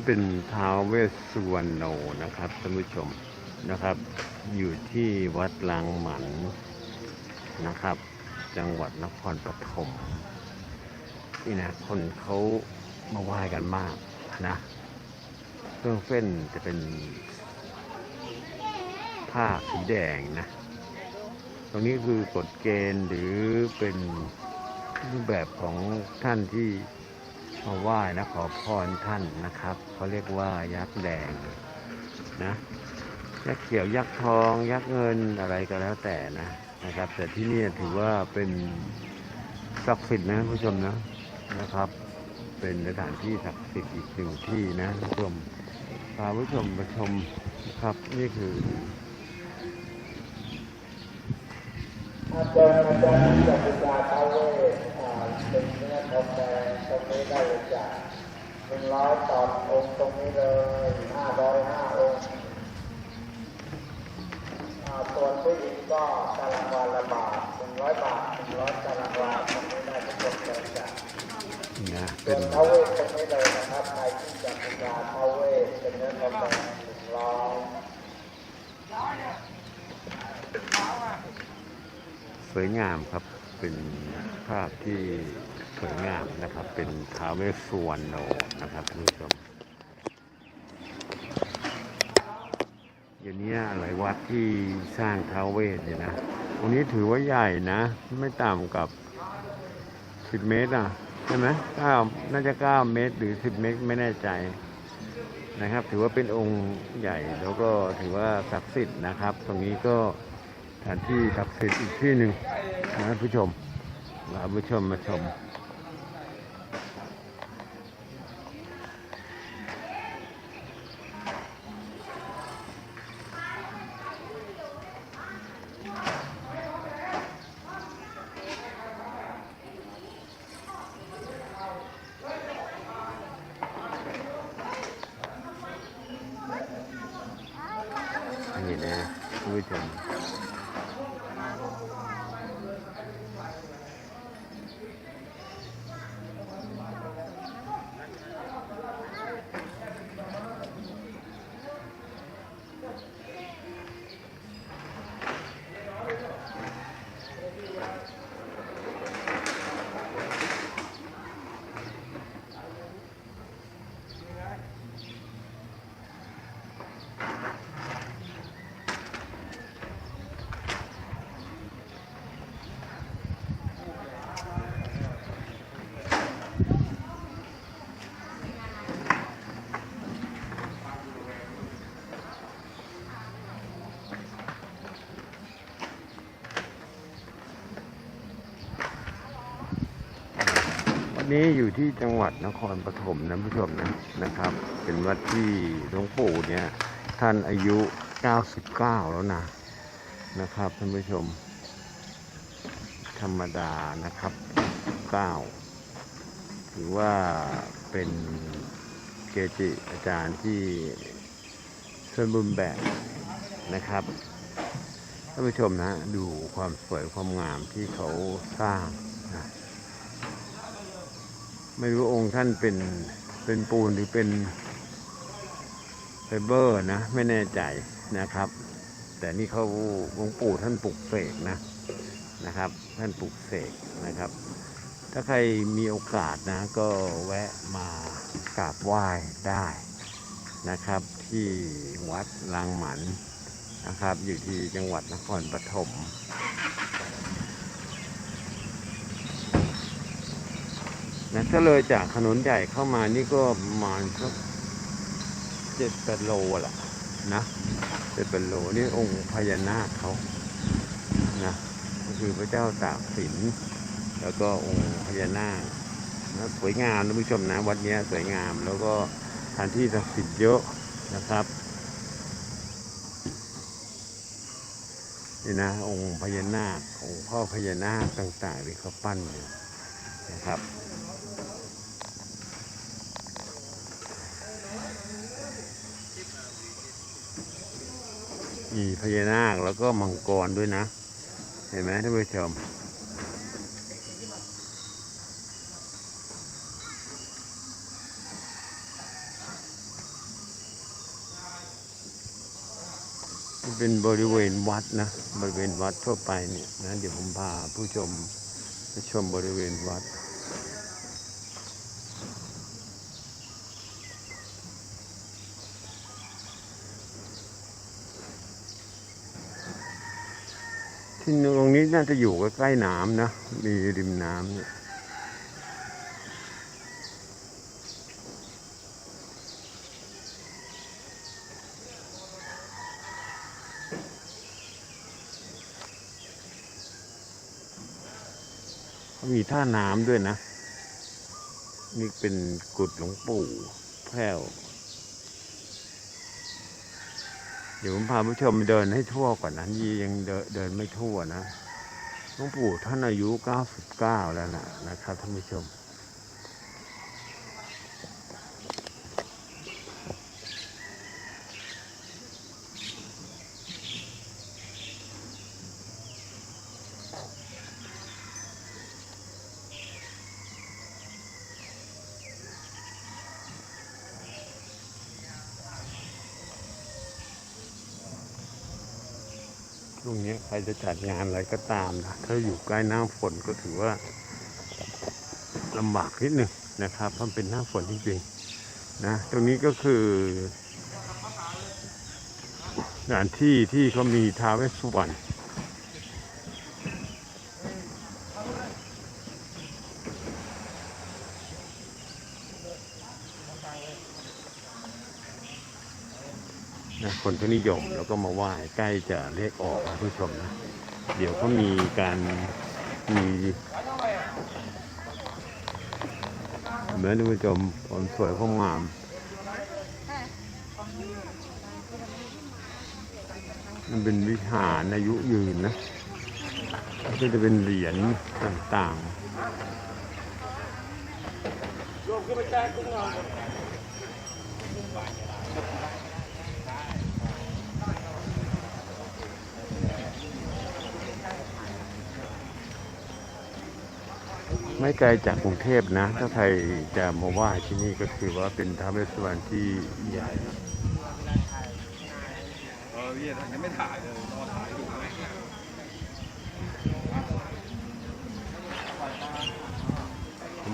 ที่เป็นท้าวเวสสุวรรณโนนะครับท่านผู้ชมนะครับ อยู่ที่วัดลางหมันนะครับ จังหวัดนครปฐมนี่นะคนเขามาไหว้กันมากนะเครื่องเส้นจะเป็นผ้าสีแดงนะ ตรงนี้คือกฎเกณฑ์หรือเป็นรูปแบบของท่านที่ มาไหว้นะขอพรท่านนะครับเขาเรียกว่ายักษ์แดงนะยักษ์เขียวยักษ์ทอง ยักษ์เงินอะไรก็แล้วแต่นะนะครับ แต่ที่นี่ถือว่าเป็นศักดิ์สิทธิ์นะผู้ชมนะนะครับ เป็นสถานที่ศักดิ์สิทธิ์อีกหนึ่งที่นะผู้ชมพาผู้ชมมาชมนะครับนี่คืออาจารย์อาจารย์จักรยาทาวเว ศอ่าเป็นเนื้อทองแดงตรงนี้ได้เลยจ้ะหนึ่งร้อยต่อองค์ตรงนี้เลยห้าร้อยห้าองค์อ่าส่วนผู้หญิงก็ตารางวาละบาทหนึ่งร้อยบาทหนึ่งร้อยตารางวาตรงนี้ได้ทุกคนเลยจ้ะนะส่เป็วนนทาวเวศตรงนี้เลยนะครับใครที่จักรยาทาวเวศเป็นเนื้อทองแดงหนึ่งร้อยสวยงามครับ เป็นภาพที่ สวยงามนะครับ เป็นท้าวเวสสุวรรณโนนะครับท่านผู้ชมเดี๋ยวนี้หลายวัดที่สร้างท้าวเวสเนี่ยนะตรงนี้ถือว่าใหญ่นะ ไม่ต่ำกับ10เมตรอะใช่ไหมเก้าน่าจะ9เมตรหรือ10เมตรไม่แน่ใจนะครับ ถือว่าเป็นองค์ใหญ่แล้วก็ถือว่าศักดิ์สิทธิ์นะครับ ตรงนี้ก็สถานที่ศักดิ์สิทธิ์อีกที่หนึ่งนะท่านผู้ชมมาผู้ชมมาชม นี่นะท่านผู้ชม วั นี้อยู่ที่จังหวัดนครปฐมนะผู้ชมนะนะครับ เป็นวัดที่หลวงปู่เนี่ยท่านอายุ 99 แล้วนะนะครับท่านผู้ชม ธรรมดานะครับ 9 ถือว่าเป็นเกจิอาจารย์ที่สมบูรณ์แบบนะครับท่านผู้ชมนะดูความสวยความงามที่เขาสร้างนะ ไม่รู้องค์ท่านเป็นเป็นปูนหรือเป็นไฟเบอร์นะ ไม่แน่ใจนะครับ แต่นี่เขาหลวงปู่ท่านปลุกเสกนะนะครับ ท่านปลุกเสกนะครับ ถ้าใครมีโอกาสนะ ก็แวะมากราบไหว้ได้นะครับ ที่วัดลางหมันนะครับ อยู่ที่จังหวัดนครปฐม นะถ้าเลยจากถนนใหญ่เข้ามานี่ก็ประมาณสักเจ็ดแปดโลแหละนะเจ็ดแปดโลนี่องค์พญานาคเขานะก็คือพระเจ้าตากสิน แล้วก็องค์พญานาคนะสวยงามนะผู้ชมนะวัดนี้สวยงามแล้วก็สถานที่ศักดิ์สิทธิ์เยอะนะครับนี่นะองค์พญานาคองค์พ่อพญานาคต่างๆที่เขาปั้นอยู่นะครับ มีพญานาคแล้วก็มังกรด้วยนะ เห็นไหมท่านผู้ชมเป็นบริเวณวัดนะ บริเวณวัดทั่วไปเนี่ยนะ เดี๋ยวผมพาผู้ชมชมบริเวณวัด ที่ตรงนี้น่าจะอยู่ใกล้น้ำนะมีริมน้ำเนี่ยมีท่าน้ำด้วยนะ นี่เป็นกุดหลวงปู่แพ้ว เดี๋ยวผมพาผู้ชมเดินให้ทั่วก่อนนะยี่ยังเดินเดินไม่ทั่วนะหลวงปู่ท่านอายุ 99 แล้วนะนะครับท่านผู้ชม ช่วงนี้ใครจะจัดงานอะไรก็ตามนะถ้าอยู่ใกล้หน้าฝนก็ถือว่าลำบากนิดหนึ่งนะครับเพราะเป็นหน้าฝนจริงๆนะตรงนี้ก็คือสถานที่ที่เขามีท้าวเวสสุวรรณ นะคนก็นิยมแล้วก็มาไหว้ใกล้จะเลขออกนะผู้ชมนะเดี๋ยวเขามีการมีเหมือนท่านผู้ชมความสวยความงามมันเป็นวิหารอายุยืนนะก็จะเป็นเหรียญต่างๆ ไม่ไกลจากกรุงเทพนะ ถ้าใครจะมาไหว้ที่นี่ก็คือว่าเป็นท้าวเวสสุวรรณที่ใหญ่เออพี่ยังไม่ถ่ายเลยรอถ่ายอยู่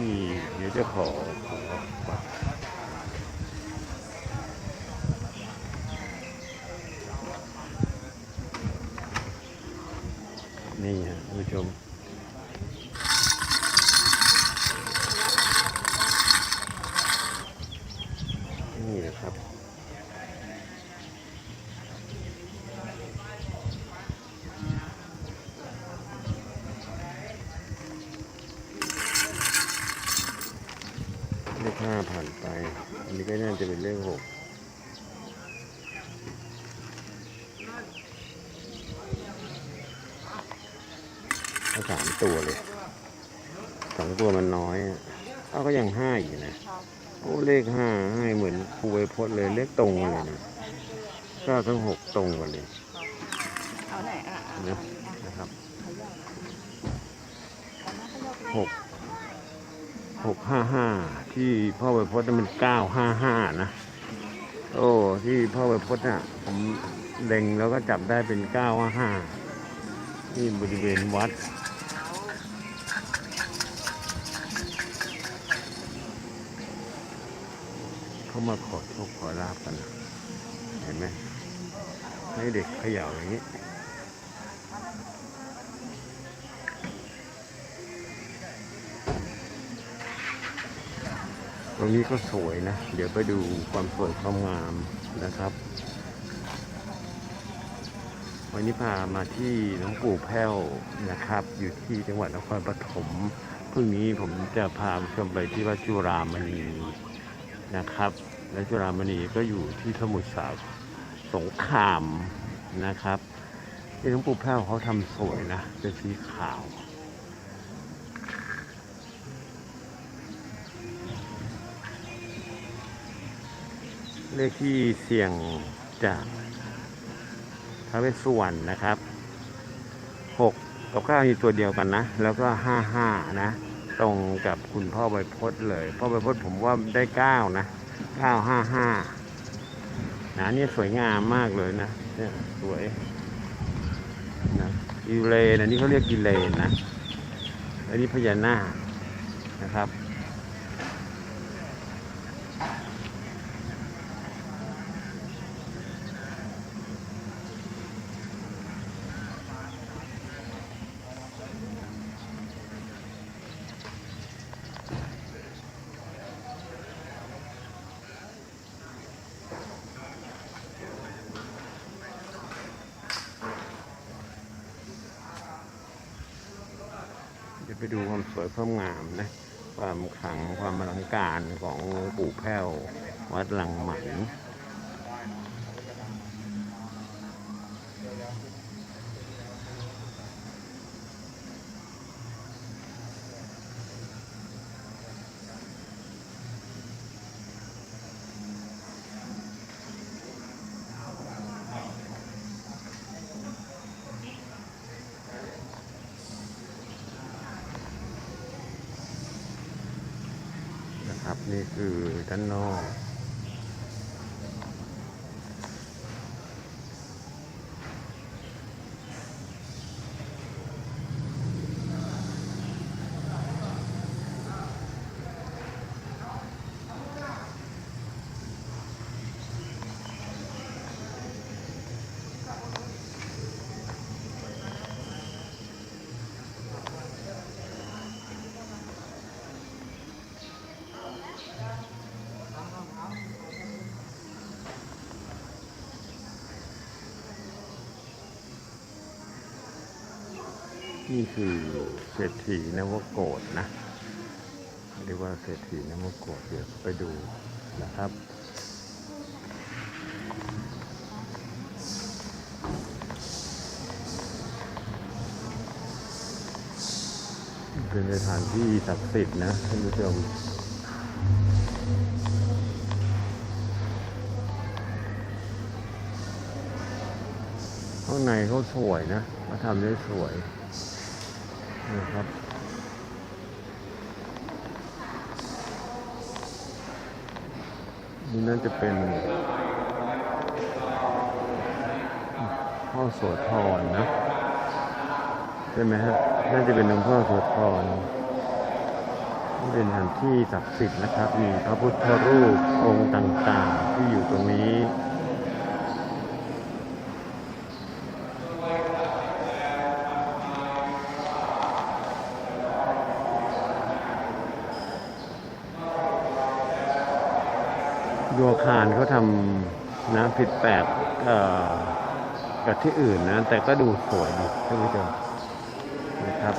มีเดี๋ยวจะขอขอบัตรนี่ฮะท่านผู้ชม นี่นะครับ เลข ห้าผ่านไป อันนี้ก็น่าจะเป็นเลขหกถ้าสามตัวเลย สองตัวมันน้อยอะเอาก็ยังห้าอยู่นะ โอ้เลขห้าให้เหมือนครูไวยพจน์เลยเลขตรงกันเลยนะเก้าทั้งหกตรงกันเลยเอาไหนอะอะนะนะครับหก หกห้าห้าที่พ่อไวพจน์มันเก้าห้าห้านะ โอ้ที่พ่อไวพจน์น่ะผมเล็งแล้วก็จับได้เป็นเก้าห้าห้านี่บริเวณวัดเขามาขอโชคขอลาบกัน เห็นไหมให้เด็กเขย่าอย่างนี้ ต รงนี้ก็สวยนะ เดี๋ยวไปดูความสวยความงามนะครับ วันนี้พามาที่หลวงปู่แพ้วนะครับ อยู่ที่จังหวัดนครปฐมพรุ่งนี้ผมจะพาชมไปที่วัดจุรามณีนะครับ และจุรามณีก็อยู่ที่สมุทรสาสงครามนะครับที่หลวงปู่แพ้วเขาทำสวยนะ เป็นสีขาว เลขที่เสี่ยงจากท้าเวสสุวรรณนะครับหกกับเก้ามีตัวเดียวกันนะ แล้วก็ห้าห้านะ ตรงกับคุณพ่อใบพจน์เลย พ่อใบพจน์ผมว่าได้เก้านะเก้าห้าห้านะนี่สวยงามมากเลยนะเนี่ยสวยนะกิเลนอันนี้เขาเรียกกิเลนนะ อันนี้พญานาคนะครับ ไปดูความสวยความงามนะ ความขลังความอลังการของปู่แพ้ววัดหลังหมัน นะครับ นี่ คือด้า นี่คือเศรษฐีนวโกฏนะเรียกว่าเศรษฐีนวโกฏเดี๋ยวไปดูนะครับเป็นสถานที่ศักดิ์สิทธิ์นะท่านผู้ชมข้างในเขาสวยนะเขาทำได้สวย นะครับ นี่น่าจะเป็นพ่อโสธรนะใช่ไหมฮะ น่าจะเป็นหลวงพ่อโสธรนี่เป็นสถานที่ศักดิ์สิทธิ์นะครับ มีพระพุทธรูปองค์ต่างๆ ที่อยู่ตรงนี้ัวคารเขาทำนะผิดแปลกกับที่อื่นนะ แต่ก็ดูสวยดีท่านผู้ชมนะครับ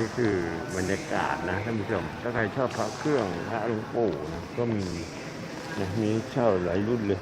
นี่คือบรรยากาศนะท่านผู้ชม ถ้าใครชอบพระเครื่องพระหลวงปู่นะก็มีนะมีเช่าหลายรุ่นเลย